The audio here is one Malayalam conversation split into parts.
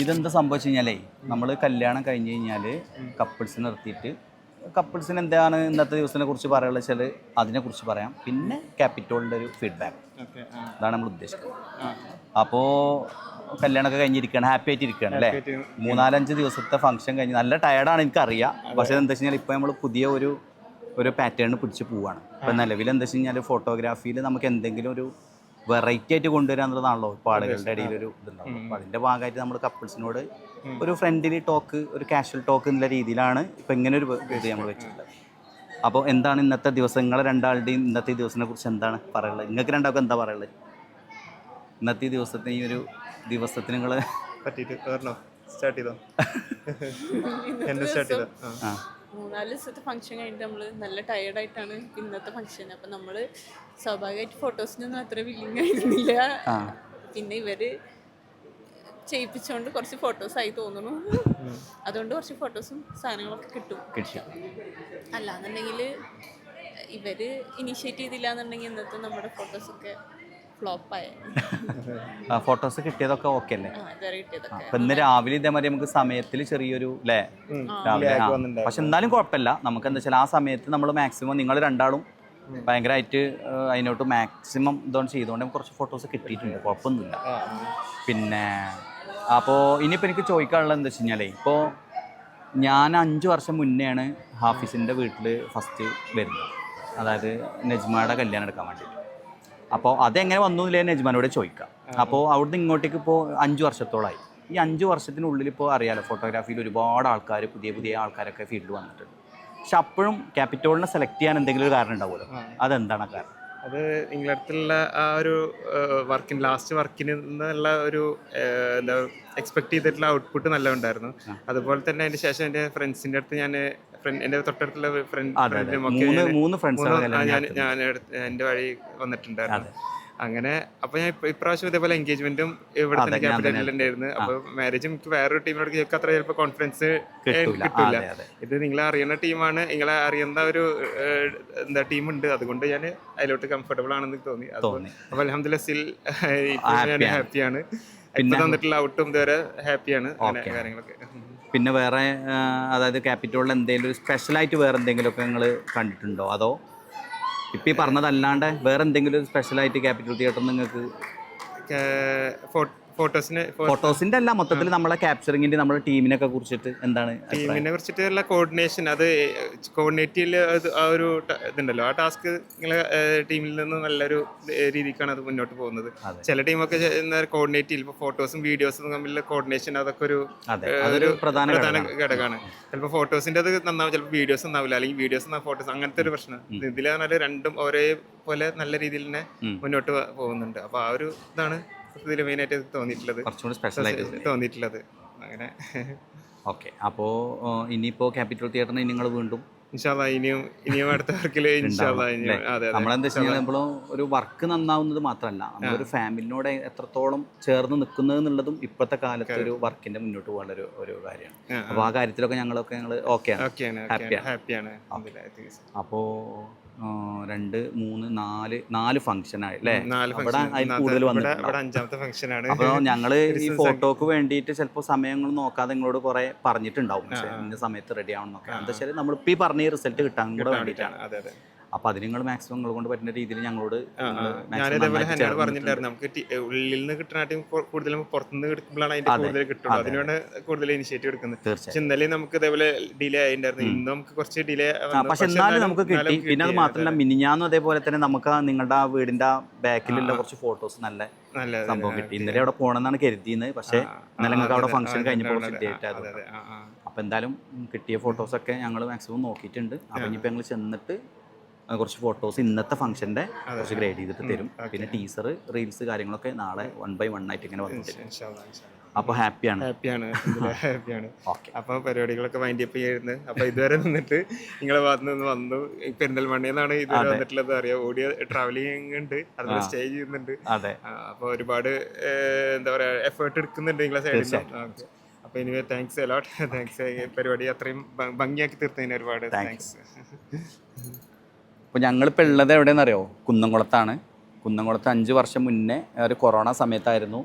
ഇതെന്താ സംഭവിച്ചു കഴിഞ്ഞാലേ നമ്മൾ കല്യാണം കഴിഞ്ഞ് കഴിഞ്ഞാൽ കപ്പിൾസ് നിർത്തിയിട്ട് കപ്പിൾസിന് എന്താണ് ഇന്നത്തെ ദിവസത്തിനെ കുറിച്ച് പറയാനുള്ള വെച്ചാൽ അതിനെക്കുറിച്ച് പറയാം. പിന്നെ ക്യാപിറ്റോളിന്റെ ഒരു ഫീഡ്ബാക്ക് അതാണ് നമ്മൾ ഉദ്ദേശിക്കുന്നത്. അപ്പോൾ കല്യാണമൊക്കെ കഴിഞ്ഞിരിക്കുകയാണ് ഹാപ്പി ആയിട്ട് ഇരിക്കുകയാണ് അല്ലേ മൂന്നാലഞ്ച് ദിവസത്തെ ഫംഗ്ഷൻ കഴിഞ്ഞ് നല്ല ടയർഡാണ് എനിക്കറിയാം. പക്ഷേ എന്താ വെച്ച് കഴിഞ്ഞാൽ ഇപ്പോൾ നമ്മൾ പുതിയ ഒരു ഒരു പാറ്റേൺ പിടിച്ച് പോവുകയാണ് ഇപ്പം നിലവിൽ എന്താ വെച്ച് കഴിഞ്ഞാൽ ഫോട്ടോഗ്രാഫിയിൽ നമുക്ക് എന്തെങ്കിലും ഒരു വെറൈറ്റി ആയിട്ട് കൊണ്ടുവരിക എന്നുള്ളതാണല്ലോ ഇപ്പോൾ ആളുകളുടെ ഇടയിൽ ഒരു ഇതുണ്ടാവും അപ്പോൾ അതിന്റെ ഭാഗമായിട്ട് നമ്മൾ കപ്പിൾസിനോട് ഒരു ഫ്രണ്ട്ലി ടോക്ക് ഒരു കാഷ്വൽ ടോക്ക് എന്നുള്ള രീതിയിലാണ് ഇപ്പോൾ ഇങ്ങനെ ഒരു ഇത് നമ്മൾ വെച്ചിട്ടുള്ളത്. അപ്പോൾ എന്താണ് ഇന്നത്തെ ദിവസം നിങ്ങളെ രണ്ടാളുടെയും ഇന്നത്തെ ദിവസത്തിനെ കുറിച്ച് എന്താണ് പറയുള്ളത് നിങ്ങൾക്ക് രണ്ടാൾക്കും എന്താ പറയുള്ളത് ഇന്നത്തെ ദിവസത്തിന് ദിവസത്തെ ഈ ഒരു ദിവസത്തിന് നിങ്ങൾ പറ്റിയിട്ട് സ്റ്റാർട്ട് ചെയ്തോ? എന്നെ സ്റ്റാർട്ട് ചെയ്തോ? മൂന്നാൽ ദിവസത്തെ ഫംഗ്ഷൻ കഴിഞ്ഞിട്ട് നമ്മൾ നല്ല ടയർഡായിട്ടാണ് ഇന്നത്തെ ഫംഗ്ഷൻ അപ്പം നമ്മൾ സ്വാഭാവികമായിട്ട് ഫോട്ടോസിനൊന്നും അത്ര വില്ലിങ് ആയിരുന്നില്ല. പിന്നെ ഇവർ ചെയ്യിപ്പിച്ചുകൊണ്ട് കുറച്ച് ഫോട്ടോസ് ആയി തോന്നുന്നു. അതുകൊണ്ട് കുറച്ച് ഫോട്ടോസും സാധനങ്ങളൊക്കെ കിട്ടും. അല്ല അല്ലാന്നുണ്ടെങ്കിൽ ഇവർ ഇനിഷ്യേറ്റ് ചെയ്തില്ല എന്നുണ്ടെങ്കിൽ ഇന്നത്തെ നമ്മുടെ ഫോട്ടോസ് ഒക്കെ ഫോട്ടോസ് കിട്ടിയതൊക്കെ ഓക്കെ അല്ലേ? അപ്പൊ ഇന്ന് രാവിലെ ഇതേമാതിരി നമുക്ക് സമയത്തിൽ ചെറിയൊരു അല്ലേ രാവിലെ. പക്ഷെ എന്നാലും കുഴപ്പമില്ല. നമുക്ക് എന്താ വെച്ചാൽ ആ സമയത്ത് നമ്മൾ മാക്സിമം നിങ്ങൾ രണ്ടാളും ഭയങ്കരമായിട്ട് അതിനോട്ട് മാക്സിമം ഇതുകൊണ്ട് ചെയ്തുകൊണ്ട് കുറച്ച് ഫോട്ടോസ് കിട്ടിയിട്ടുണ്ട്. കുഴപ്പമൊന്നുമില്ല. പിന്നെ അപ്പോൾ ഇനിയിപ്പോൾ എനിക്ക് ചോദിക്കാനുള്ളത് എന്താ വെച്ച് കഴിഞ്ഞാൽ ഇപ്പോൾ ഞാൻ അഞ്ച് വർഷം മുന്നെയാണ് ഹാഫിസിന്റെ വീട്ടിൽ ഫസ്റ്റ് വരുന്നത്. അതായത് നജ്മയുടെ കല്യാണം എടുക്കാൻ വേണ്ടിയിട്ട്. അപ്പോൾ അതെങ്ങനെ വന്നു എന്നില്ല നജ്മാനോട് ചോദിക്കാം. അപ്പോൾ അവിടുന്ന് ഇങ്ങോട്ടേക്ക് ഇപ്പോൾ അഞ്ച് വർഷത്തോളമായി ഈ അഞ്ച് വർഷത്തിനുള്ളിൽ ഇപ്പോൾ അറിയാലോ ഫോട്ടോഗ്രാഫിയിൽ ഒരുപാട് ആൾക്കാർ പുതിയ പുതിയ ആൾക്കാരൊക്കെ ഫീൽഡ് വന്നിട്ടുണ്ട്. പക്ഷെ അപ്പോഴും ക്യാപിറ്റോളിനെ സെലക്ട് ചെയ്യാൻ എന്തെങ്കിലും ഒരു കാരണം ഉണ്ടാവുമല്ലോ. അതെന്താണ് കാരണം? അത് നിങ്ങളുടെ ആ ഒരു വർക്കിന് ലാസ്റ്റ് വർക്കിന് നിന്നുള്ള ഒരു എന്താ എക്സ്പെക്ട് ചെയ്തിട്ടുള്ള ഔട്ട്പുട്ട് നല്ല ഉണ്ടായിരുന്നു അതുപോലെ തന്നെ അതിന് ശേഷം എന്റെ ഫ്രണ്ട്സിന്റെ അടുത്ത് ഞാൻ എന്റെ തൊട്ടടുത്തുള്ള ഫ്രണ്ട് ഞാൻ- എന്റെ വഴി വന്നിട്ടുണ്ടായിരുന്നു. അങ്ങനെ അപ്പൊ ഞാൻ ഇപ്രാവശ്യം ഇതേപോലെ എൻഗേജ്മെന്റും ഇവിടെ തന്നെ ക്യാപിറ്റലിൽ ഉണ്ടായിരുന്നു. അപ്പൊ മാരേജ് എനിക്ക് വേറൊരു ടീമിനോട് ചോദിക്കാൻ അത്ര ചിലപ്പോൾ കോൺഫിഡൻസ് കിട്ടില്ല ഇത് നിങ്ങളെ അറിയുന്ന ടീമാണ് നിങ്ങളെ അറിയുന്ന ഒരു എന്താ ടീമുണ്ട് അതുകൊണ്ട് ഞാൻ അതിലോട്ട് കംഫർട്ടബിൾ ആണെന്ന് തോന്നി. അപ്പൊ അലഹമ്മദ് അലഹമില്ല സ്റ്റിൽ ഞാൻ ഹാപ്പിയാണ്. പിന്നെ തന്നിട്ടുള്ള ഔട്ടും ഇതുവരെ ഹാപ്പിയാണ്. കാര്യങ്ങളൊക്കെ. പിന്നെ വേറെ അതായത് ക്യാപിറ്റലിൽ എന്തെങ്കിലും സ്പെഷ്യലായിട്ട് വേറെ എന്തെങ്കിലുമൊക്കെ നിങ്ങൾ കണ്ടിട്ടുണ്ടോ? അതോ ഇപ്പം ഈ പറഞ്ഞതല്ലാണ്ട് വേറെ എന്തെങ്കിലും സ്പെഷ്യലായിട്ട് ക്യാപിറ്റൽ തിയേറ്റർ നിങ്ങൾക്ക് ഫോട്ടോസിന്റെ അല്ല മൊത്തത്തിൽ നമ്മളെ ക്യാപ്ചറിങ്ങിന്റെ നമ്മുടെ ടീമിനൊക്കെ കുറിച്ചിട്ട് എന്താണ് ടീമിനെ കുറിച്ചിട്ട് കുറിച്ചിട്ടുള്ള കോർഡിനേഷൻ അത് കോർഡിനേറ്റ് ആ ഒരു ഇതുണ്ടല്ലോ. ആ ടാസ്ക് നിങ്ങളെ ടീമിൽ നിന്ന് നല്ലൊരു രീതിക്കാണ് അത് മുന്നോട്ട് പോകുന്നത്. ചില ടീമൊക്കെ കോർഡിനേറ്റ് ചെയ്യും ഇപ്പോൾ ഫോട്ടോസും വീഡിയോസും തമ്മിലുള്ള കോർഡിനേഷൻ അതൊക്കെ ഒരു ഒരു പ്രധാന ഘടകമാണ്. ചിലപ്പോൾ ഫോട്ടോസിന്റെ അത് നന്നാവും ചിലപ്പോൾ വീഡിയോസ് നന്നാവില്ല. അല്ലെങ്കിൽ വീഡിയോസ് ഫോട്ടോസ് അങ്ങനത്തെ ഒരു പ്രശ്നം. ഇതിൽ പറഞ്ഞാൽ രണ്ടും ഒരേപോലെ നല്ല രീതിയിൽ തന്നെ മുന്നോട്ട് പോകുന്നുണ്ട്. അപ്പോൾ ആ ഒരു ഇതാണ് ഇതിൽ മെയിനായിട്ട് തോന്നിയിട്ടുള്ളത്. കുറച്ചുകൂടി സ്പെഷ്യലായിട്ട് തോന്നിയിട്ടുള്ളത്. അങ്ങനെ. ഓക്കെ. അപ്പോൾ ഇനിയിപ്പോൾ ക്യാപിറ്റൽ തിയേറ്ററിന് നിങ്ങൾ വീണ്ടും ഇൻഷാല്ലാ ഇനിയും ഇനിയും അടുത്ത വർക്കിൽ നമ്മളെന്താ നമ്മൾ ഒരു വർക്ക് നന്നാവുന്നത് മാത്രമല്ല നമ്മളൊരു ഫാമിലിനോട് എത്രത്തോളം ചേർന്ന് നിൽക്കുന്നത് എന്നുള്ളതും ഇപ്പോഴത്തെ കാലത്ത് ഒരു വർക്കിന്റെ മുന്നോട്ട് പോകാനുള്ള ഒരു ഒരു കാര്യമാണ്. അപ്പോൾ ആ. കാര്യത്തിലൊക്കെ ഞങ്ങളൊക്കെ ഞങ്ങൾ ഓക്കെയാണ്. ഹാപ്പിയാണ് ഹാപ്പിയാണ് അപ്പോൾ രണ്ട് മൂന്ന് നാല് നാല് ഫംഗ്ഷൻ ആയി അല്ലേ? അവിടെ അതിൽ കൂടുതൽ വന്നിട്ടുണ്ട് അപ്പോൾ ഞങ്ങൾ ഈ ഫോട്ടോക്ക് വേണ്ടിയിട്ട് ചിലപ്പോൾ സമയങ്ങൾ നോക്കാതെ നിങ്ങളോട് കുറെ പറഞ്ഞിട്ടുണ്ടാവും. പക്ഷേ ഇന്ന സമയത്ത് റെഡി ആവണം എന്നൊക്കെ. എന്താ വെച്ചാൽ നമ്മളിപ്പോൾ ഈ പറഞ്ഞ ഈ റിസൾട്ട് കിട്ടാൻ കൂടെ വേണ്ടിയിട്ടാണ്. അതെ അതിന് നിങ്ങൾ മാക്സിമം നിങ്ങൾ കൊണ്ട് പറ്റുന്ന രീതിയിൽ ഞങ്ങളോട് പറഞ്ഞിട്ടുണ്ടായിരുന്നു. നമുക്ക് ഉള്ളിൽ നിന്ന് കിട്ടണായിട്ടും കൂടുതൽ പുറത്തുനിന്ന് കിട്ടുമ്പോഴാണ് അതിന്റെ കൂടുതൽ കിട്ടുള്ളൂ. അതിനാണ് കൂടുതൽ ഇനിഷ്യേറ്റീവ് എടുക്കുന്നത്. തീർച്ചയായും. പക്ഷെ ഇന്നലെ നമുക്ക് ഇതേപോലെ ഡിലേ ആയിട്ടുണ്ടായിരുന്നു. ഇന്ന് നമുക്ക് കുറച്ച് ഡിലേ പക്ഷെ എന്നാലും നമുക്ക് കിട്ടി. പിന്നെ അത് മാത്രമല്ല മിനിഞ്ഞാന്നും അതേപോലെ തന്നെ നമുക്ക് നിങ്ങളുടെ ആ വീടിന്റെ ബാക്കിലുള്ള കുറച്ച് ഫോട്ടോസ് നല്ല സംഭവം കിട്ടി. ഇന്നലെ അവിടെ പോകണമെന്നാണ് കരുതിയത് പക്ഷെ ഇന്നലെ നിങ്ങൾക്ക് അവിടെ ഫംഗ്ഷൻ കഴിഞ്ഞപ്പോൾ കുറച്ച് അപ്പോൾ എന്തായാലും കിട്ടിയ ഫോട്ടോസൊക്കെ ഞങ്ങൾ മാക്സിമം നോക്കിയിട്ടുണ്ട്. അപ്പൊ ഇനിയിപ്പോ ഞങ്ങൾ ചെന്നിട്ട് കുറച്ച് ഫോട്ടോസ് ഇന്നത്തെ ഫംഗ്ഷന്റെ കുറച്ച് ഗ്രേഡ് ചെയ്തിട്ട് തരും. പിന്നെ ടീസർ റീൽസ് കാര്യങ്ങളൊക്കെ നാളെ വൺ ബൈ വൺ ആയിട്ട് ഇങ്ങനെ വന്നു അപ്പൊ ഹാപ്പിയാണ് ഹാപ്പിയാണ് ഹാപ്പിയാണ് അപ്പൊ പരിപാടികളൊക്കെ വൈൻഡ് അപ്പ് ചെയ്യുന്നത് അപ്പൊ ഇതുവരെ നിന്നിട്ട് നിങ്ങളെ ഭാഗത്ത് നിന്ന് വന്നു. ഈ എന്നാണ് ഇതുവരെ വന്നിട്ടുള്ളത്. അറിയാം ഓടിയ ട്രാവലിംഗ് ഉണ്ട് അതുപോലെ സ്റ്റേ ചെയ്യുന്നുണ്ട്. അപ്പൊ ഒരുപാട് എന്താ പറയാ എഫേർട്ട് എടുക്കുന്നുണ്ട് നിങ്ങളെ സൈഡിൽ അപ്പൊ എനിവേ താങ്ക്സ് അലോട്ട് താങ്ക്സ് പരിപാടി അത്രയും ഭംഗിയാക്കി തീർത്തതിന് ഒരുപാട് താങ്ക്സ് അപ്പോൾ ഞങ്ങളിപ്പോൾ ഉള്ളത് എവിടെയെന്ന് അറിയോ കുന്നംകുളത്താണ്. കുന്നംകുളത്ത് അഞ്ച് വർഷം മുന്നേ ഒരു കൊറോണ സമയത്തായിരുന്നു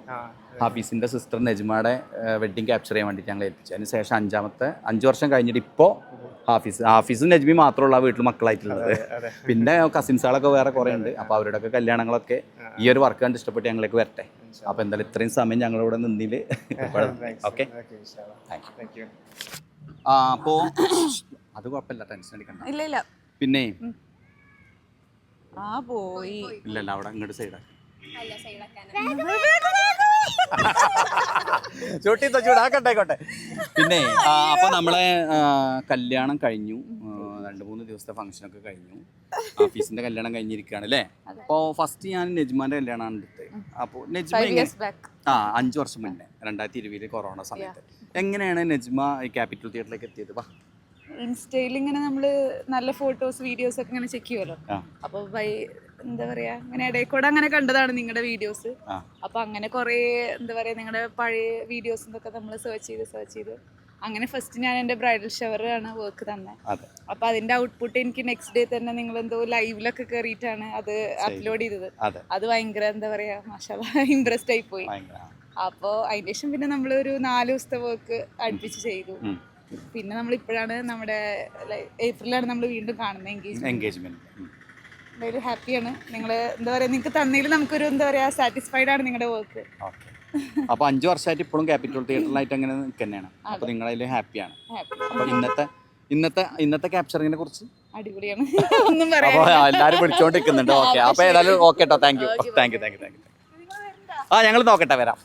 ഹാഫീസിന്റെ സിസ്റ്റർ നെജ്മയുടെ വെഡ്ഡിങ് ക്യാപ്ചർ ചെയ്യാൻ വേണ്ടിയിട്ട് ഞങ്ങൾ ഏൽപ്പിച്ചു അതിന് ശേഷം അഞ്ചാമത്തെ അഞ്ച് വർഷം കഴിഞ്ഞിട്ട് ഇപ്പോൾ ഹാഫീസ് ഹാഫീസും നജ്മി മാത്രമുള്ള വീട്ടിൽ മക്കളായിട്ടുള്ളത്. പിന്നെ കസിൻസുകളൊക്കെ വേറെ കുറേ ഉണ്ട്. അപ്പോൾ അവരുടെയൊക്കെ കല്യാണങ്ങളൊക്കെ ഈ ഒരു വർക്ക് കണ്ട് ഇഷ്ടപ്പെട്ട് ഞങ്ങളിലേക്ക് വരട്ടെ. അപ്പോൾ എന്തായാലും ഇത്രയും സമയം ഞങ്ങളിവിടെ നിന്നിൽ ഓക്കെ? താങ്ക് യു ആ അപ്പോൾ അത് കുഴപ്പമില്ല ടെൻഷൻ അടിക്കണ്ട. ഇല്ല ഇല്ല. പിന്നെ ആ പോയി ഇല്ലല്ല അവിടെ അങ്ങോട്ട് സൈഡാ ചൂട്ടിത്തോ ചൂടാക്കട്ടെ പിന്നെ അപ്പൊ നമ്മളെ കല്യാണം കഴിഞ്ഞു രണ്ടു മൂന്ന് ദിവസത്തെ ഫംഗ്ഷനൊക്കെ കഴിഞ്ഞു ഓഫീസിന്റെ കല്യാണം കഴിഞ്ഞിരിക്കുകയാണ് അല്ലേ അപ്പോൾ ഫസ്റ്റ് ഞാൻ നെജ്മാന്റെ കല്യാണം എടുത്തത് അപ്പോൾ നെജ്മ ആ അഞ്ചു വർഷം മുന്നേ രണ്ടായിരത്തി ഇരുപതിൽ കൊറോണ സമയത്ത് എങ്ങനെയാണ് നെജ്മ ഈ ക്യാപിറ്റൽ തിയേറ്ററിലേക്ക് എത്തിയത് വാ ഇൻസ്റ്റയിൽ ഇങ്ങനെ നമ്മൾ നല്ല ഫോട്ടോസ് വീഡിയോസ് ഒക്കെ ഇങ്ങനെ ചെക്ക് ചെയ്യുമല്ലോ അപ്പൊ ബൈ എന്താ പറയാ ഇങ്ങനെ ഇടയിൽ കൂടെ അങ്ങനെ കണ്ടതാണ് നിങ്ങളുടെ വീഡിയോസ് അപ്പൊ അങ്ങനെ കുറേ എന്താ പറയാ നിങ്ങളുടെ പഴയ വീഡിയോസ് ഇതൊക്കെ നമ്മൾ സെർച്ച് ചെയ്ത് സെർച്ച് ചെയ്ത്. അങ്ങനെ ഫസ്റ്റ് ഞാൻ എന്റെ ബ്രൈഡൽ ഷവറാണ് വർക്ക് തന്നെ. അതെ. അപ്പൊ അതിന്റെ ഔട്ട്പുട്ട് എനിക്ക് നെക്സ്റ്റ് ഡേ തന്നെ നിങ്ങൾ എന്തോ ലൈവിലൊക്കെ കയറിയിട്ടാണ് അത് അപ്ലോഡ് ചെയ്തത്. അതെ. ഭയങ്കര എന്താ പറയാ മാഷാ ഇംപ്രസ്ഡ് ആയി പോയി. അപ്പോ അപ്പോൾ അതിന് ശേഷം പിന്നെ നമ്മൾ ഒരു നാല് ദിവസത്തെ വർക്ക് അടുപ്പിച്ച് ചെയ്തു. പിന്നെ നമ്മൾ ഇപ്പോഴാണ് നമ്മുടെ ഏപ്രിലാണ് നമ്മൾ വീണ്ടും കാണുന്നത് എൻഗേജ്മെന്റ് എൻഗേജ്മെന്റ് എന്തായാലും ഹാപ്പിയാണ്. നിങ്ങൾ എന്താ പറയുക നിങ്ങൾക്ക് തന്നതിൽ നമുക്കൊരു എന്താ പറയുക സാറ്റിസ്ഫൈഡ് ആണ് നിങ്ങളുടെ വർക്ക് അപ്പൊ അഞ്ചു വർഷമായിട്ട് ഇപ്പോഴും ക്യാപിറ്റൽ തിയേറ്ററിലായിട്ട് അങ്ങനെ നിൽക്കുന്നതാണ്. അപ്പൊ നിങ്ങളതിൽ ഹാപ്പിയാണ്. ഹാപ്പി അപ്പൊ ഇന്നത്തെ ഇന്നത്തെ ഇന്നത്തെ ക്യാപ്ചറിങ്ങിനെ കുറിച്ച്? അടിപൊളിയാണ്. ഒന്നും എല്ലാരും വിളിച്ചോണ്ടിരിക്കുന്നുണ്ട്. ഓക്കെ അപ്പൊ ഏതായാലും ഓക്കെ കേട്ടോ thank you thank you thank you thank you ആ ഞങ്ങൾ നോക്കട്ടെ വരാം.